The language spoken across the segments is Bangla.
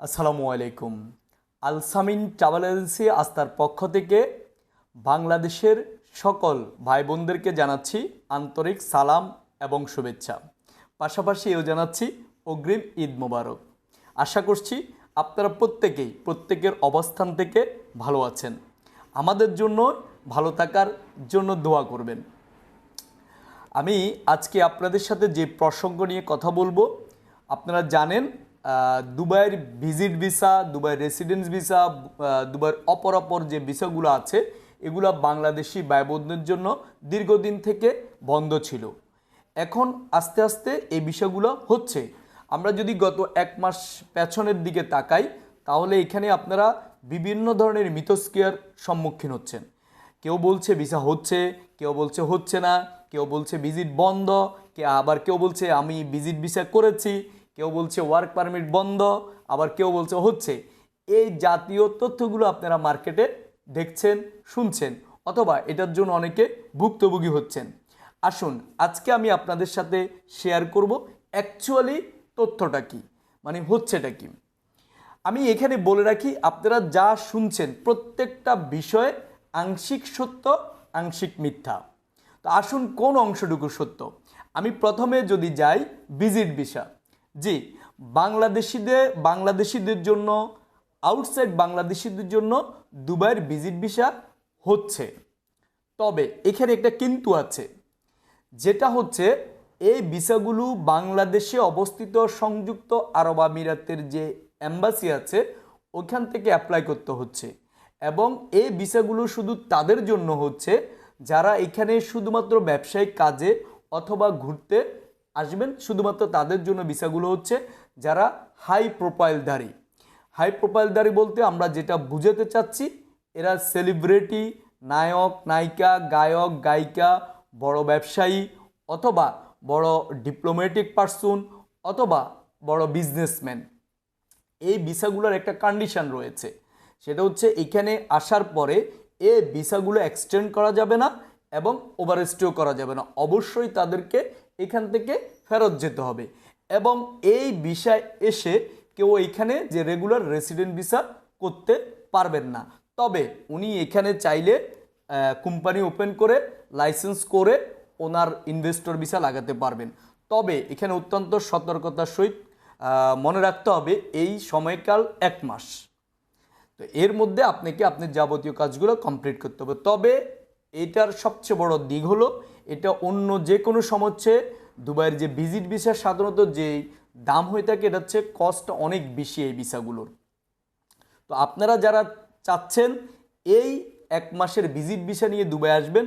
আসসালামু আলাইকুম। আলসামিন ট্রাভেল এজেন্সি আস্থার পক্ষ থেকে বাংলাদেশের সকল ভাই বোনদেরকে জানাচ্ছি আন্তরিক সালাম এবং শুভেচ্ছা। পাশাপাশি এও জানাচ্ছি অগ্রিম ঈদ মোবারক। আশা করছি আপনারা প্রত্যেকেই প্রত্যেকের অবস্থান থেকে ভালো আছেন। আমাদের জন্য ভালো থাকার জন্য দোয়া করবেন। আমি আজকে আপনাদের সাথে যে প্রসঙ্গ নিয়ে কথা বলব, আপনারা জানেন দুবাইয়ের ভিজিট ভিসা, দুবাইয়ের রেসিডেন্স ভিসা দুবাইয়ের অপর অপর যে ভিসাগুলো আছে, এগুলো বাংলাদেশি ব্যয়বন্ধের জন্য দীর্ঘদিন থেকে বন্ধ ছিল। এখন আস্তে আস্তে এই বিষয়গুলো হচ্ছে। আমরা যদি গত এক মাস পেছনের দিকে তাকাই, তাহলে এখানে আপনারা বিভিন্ন ধরনের মিথস্ক্রিয়ার সম্মুখীন হচ্ছেন। কেউ বলছে ভিসা হচ্ছে, কেউ বলছে হচ্ছে না, কেউ বলছে ভিজিট বন্ধ, কে আবার কেউ বলছে আমি ভিজিট ভিসা করেছি কেউ বলছে ওয়ার্ক পারমিট বন্ধ, আবার কেউ বলছে হচ্ছে। এই জাতীয় তথ্যগুলো আপনারা মার্কেটে দেখছেন, শুনছেন, অথবা এটার জন্য অনেকে ভুক্তভোগী হচ্ছেন। আসুন, আজকে আমি আপনাদের সাথে শেয়ার করব অ্যাকচুয়ালি তথ্যটা কি মানে হচ্ছেটা কি। আমি এখানে বলে রাখি, আপনারা যা শুনছেন প্রত্যেকটা বিষয়ে আংশিক সত্য, আংশিক মিথ্যা। তো আসুন কোন অংশটুকু সত্য। আমি প্রথমে যদি যাই ভিজিট ভিসা জি, বাংলাদেশিদের বাংলাদেশিদের জন্য আউটসাইড বাংলাদেশিদের জন্য দুবাইয়ের ভিজিট ভিসা হচ্ছে। তবে এখানে একটা কিন্তু আছে, যেটা হচ্ছে এই ভিসাগুলো বাংলাদেশে অবস্থিত সংযুক্ত আরব আমিরাতের যে অ্যাম্বাসি আছে, ওখান থেকে অ্যাপ্লাই করতে হচ্ছে। এবং এই ভিসাগুলো শুধু তাদের জন্য হচ্ছে, যারা এখানে শুধুমাত্র ব্যবসায়িক কাজে অথবা ঘুরতে আসবেন। শুধুমাত্র তাদের জন্য ভিসাগুলো হচ্ছে যারা হাই প্রোফাইলধারী হাই প্রোফাইলধারী বলতে আমরা যেটা বুঝাতে চাচ্ছি, এরা সেলিব্রিটি নায়ক, নায়িকা, গায়ক, গায়িকা, বড় ব্যবসায়ী অথবা বড় ডিপ্লোম্যাটিক পার্সন অথবা বড় বিজনেসম্যান এই ভিসাগুলোর একটা কন্ডিশন রয়েছে। সেটা হচ্ছে এখানে আসার পরে এ ভিসাগুলো এক্সটেন্ড করা যাবে না এবং ওভারস্টেও করা যাবে না। অবশ্যই তাদেরকে এখান থেকে ফেরত যেতে হবে। এবং এই ভিসায় এসে কেউ এখানে যে রেগুলার রেসিডেন্ট ভিসা করতে পারবেন না। তবে উনি এখানে চাইলে কোম্পানি ওপেন করে লাইসেন্স করে ওনার ইনভেস্টর ভিসা লাগাতে পারবেন। তবে এখানে অত্যন্ত সতর্কতার সহিত মনে রাখতে হবে, এই সময়কাল এক মাস। তো এর মধ্যে আপনাকে আপনার যাবতীয় কাজগুলো কমপ্লিট করতে হবে। তবে এটার সবচেয়ে বড় দিক হলো, এটা অন্য যে কোনো সময় দুবাইয়ের যে ভিজিট ভিসা সাধারণত যে দাম হয়ে থাকে, এটা হচ্ছে কস্ট অনেক বেশি এই ভিসাগুলোর। তো আপনারা যারা চাচ্ছেন এই এক মাসের ভিজিট ভিসা নিয়ে দুবাই আসবেন,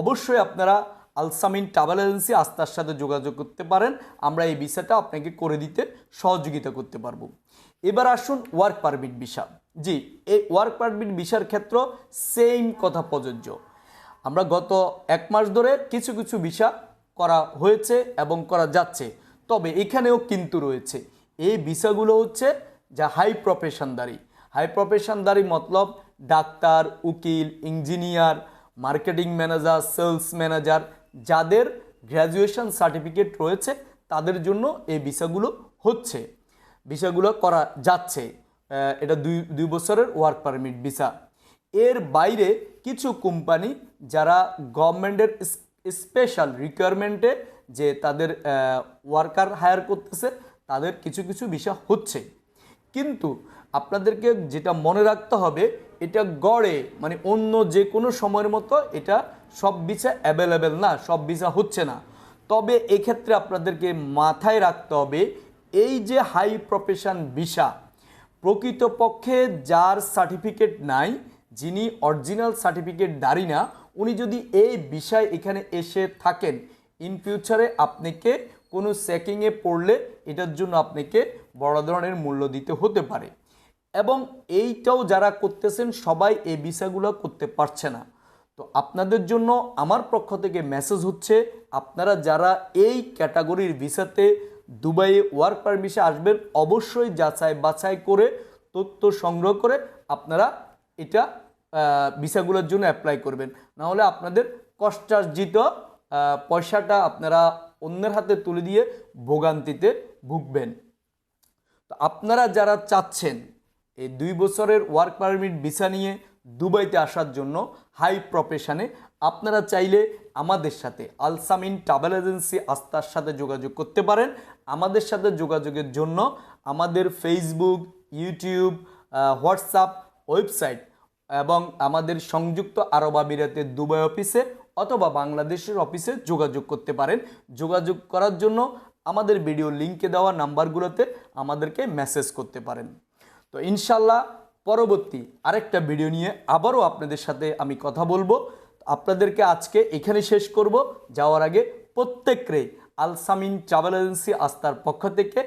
অবশ্যই আপনারা আলসামিন ট্রাভেল এজেন্সি আস্থার সাথে যোগাযোগ করতে পারেন। আমরা এই ভিসাটা আপনাকে করে দিতে সহযোগিতা করতে পারব। এবার আসুন ওয়ার্ক পারমিট ভিসা। জি, এই ওয়ার্ক পারমিট ভিসার ক্ষেত্র সেম কথা প্রযোজ্য। আমরা গত এক মাস ধরে কিছু কিছু ভিসা করা হয়েছে এবং করা যাচ্ছে। তবে এখানেও কিন্তু রয়েছে। এই ভিসাগুলো হচ্ছে যা হাই প্রফেশনদারি হাই প্রফেশনদারি মতলব ডাক্তার, উকিল engineer marketing manager sales manager যাদের গ্র্যাজুয়েশন সার্টিফিকেট রয়েছে তাদের জন্য এই ভিসাগুলো হচ্ছে। ভিসাগুলো করা যাচ্ছে। এটা দুই দুই বছরের ওয়ার্ক পারমিট ভিসা এর বাইরে কিছু কোম্পানি যারা গভর্নমেন্টের স্পেশাল রিকোয়ারমেন্টে যে তাদের ওয়ার্কার হায়ার করতেছে, তাদের কিছু কিছু ভিসা হচ্ছে। কিন্তু আপনাদেরকে যেটা মনে রাখতে হবে, এটা গড়ে মানে অন্য যে কোনো সময়ের মতো এটা সব ভিসা অ্যাভেলেবেল না, সব ভিসা হচ্ছে না। তবে এক্ষেত্রে আপনাদেরকে মাথায় রাখতে হবে, এই যে হাই প্রফেশন ভিসা প্রকৃতপক্ষে যার সার্টিফিকেট নাই যিনি অরিজিনাল সার্টিফিকেট দাঁড়ি না উনি যদি এই বিষয় এখানে এসে থাকেন ইন ফিউচারে আপনাকে কোনো চেকিংয়ে পড়লে এটার জন্য আপনাকে বড় ধরনের মূল্য দিতে হতে পারে। এবং এইটাও যারা করতেছেন, সবাই এই ভিসাগুলো করতে পারছে না। তো আপনাদের জন্য আমার পক্ষ থেকে মেসেজ হচ্ছে, আপনারা যারা এই ক্যাটাগরির ভিসাতে দুবাইয়ে ওয়ার্ক পারমিশে আসবেন, অবশ্যই যাচাই বাছাই করে, তথ্য সংগ্রহ করে আপনারা এটা ভিসাগুলোর জন্য অ্যাপ্লাই করবেন। না হলে আপনাদের কষ্টার্জিত পয়সাটা আপনারা অন্যের হাতে তুলে দিয়ে ভোগান্তিতে ভুগবেন। তো তো আপনারা যারা চাচ্ছেন এই দুই বছরের ওয়ার্ক পারমিট ভিসা নিয়ে দুবাইতে আসার জন্য হাই প্রফেশনে আপনারা চাইলে আমাদের সাথে আলসামিন ট্রাভেল এজেন্সি আস্থার সাথে যোগাযোগ করতে পারেন। আমাদের সাথে যোগাযোগের জন্য আমাদের ফেসবুক ইউটিউব হোয়াটসঅ্যাপ ওয়েবসাইট এবং আমাদের সংযুক্ত আরব আমিরাতের দুবাই অফিসে অথবা বাংলাদেশের অফিসে যোগাযোগ করতে পারেন। যোগাযোগ করার জন্য আমাদের ভিডিও লিঙ্কে দেওয়া নাম্বারগুলোতে আমাদেরকে মেসেজ করতে পারেন। তো ইনশাল্লাহ পরবর্তী আরেকটা ভিডিও নিয়ে আবারও আপনাদের সাথে আমি কথা বলব। আপনাদেরকে আজকে এখানে শেষ করব। যাওয়ার আগে প্রত্যেকরে আলসামিন ট্রাভেল এজেন্সি আস্থার পক্ষ থেকে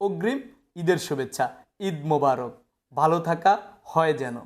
অগ্রিম ঈদের শুভেচ্ছা। ঈদ মোবারক। ভালো থাকা, হয় যেন।